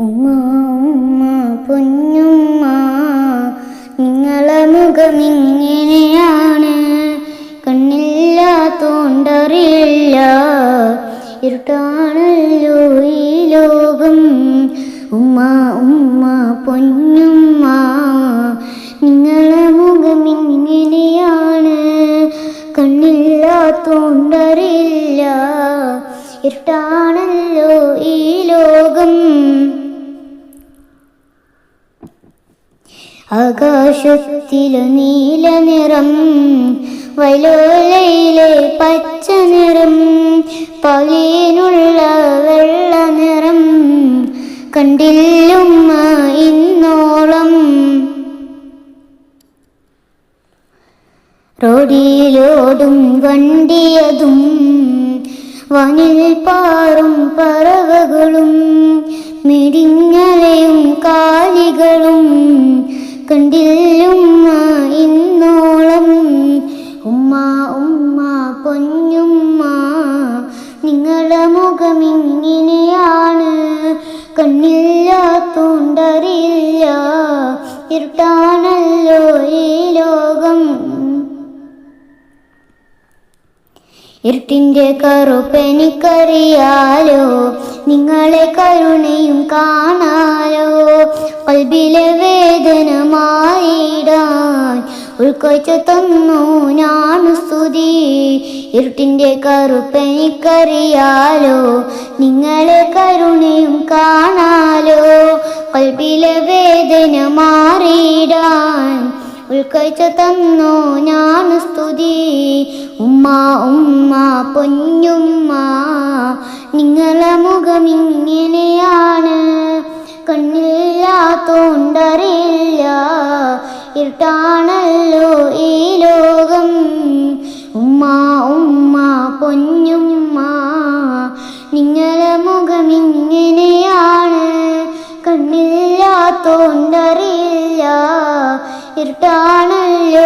ഉമ്മ ഉമ്മ പൊന്നുമ്മ നിങ്ങളെ കണ്ണില്ലാത്തോണ്ടറിയില്ല ഇരുട്ടാണല്ലോ ഈ ലോകം. ഉമ്മ ഉമ്മ പൊന്നുമ്മ നിങ്ങളെ മുഖം ഇങ്ങനെയാണ്. കണ്ണില്ലാത്തോണ്ടറിയില്ല ഇരുട്ടാണല്ലോ ഈ ആകാശത്തിലെ നീല നിറം വലോലയിലെ പച്ച നിറം പകലിനുള്ള വെള്ള നിറം കണ്ടില്ലുമ്മ ഇന്നോളം. റോഡിലോടും വണ്ടിയതും വനിൽ പാറും പറവകളും മിടിഞ്ഞലയും കാലികളും ഉമ്മ ഉമ്മ പൊന്നുമ്മ നിങ്ങളുടെ മുഖം ഇങ്ങനെയാണ് കണ്ണില്ലാത്തോണ്ടറിയില്ല ഇരുട്ടാണല്ലോ ഈ ലോകം. ഇരുട്ടിന്റെ കറുപ്പെനിക്കറിയാലോ നിങ്ങളെ കരുണയും കാണാലോ. കൽബിലെ വേദന മാറിയിടാൻ ഉൾക്കൊച്ച തന്നു ഞാൻ സ്തുതി. ഇരുട്ടിന്റെ കറുപ്പെനിക്കറിയാലോ നിങ്ങളെ കരുണയും കാണാലോ. കൽപ്പിലെ വേദന മാറിയിടാൻ ഉൾക്കാഴ്ച തന്നു ഞാൻ സ്തുതി. ഉമ്മ ഉമ്മ പൊന്നുമ്മ നിങ്ങളെ മുഖം ഇങ്ങനെയാണ്. കണ്ണില്ലാത്തോണ്ടറിയില്ല. ഇരുട്ടാണല്ലോ ഈ ലോകം. ഉമ്മ ഉമ്മ പൊന്നുമ്മ നിങ്ങളെ മുഖം ഇങ്ങനെയാണ്. കണ്ണില്ലാത്തോണ്ടറിയില്ല ഇരുട്ടാണല്ലോ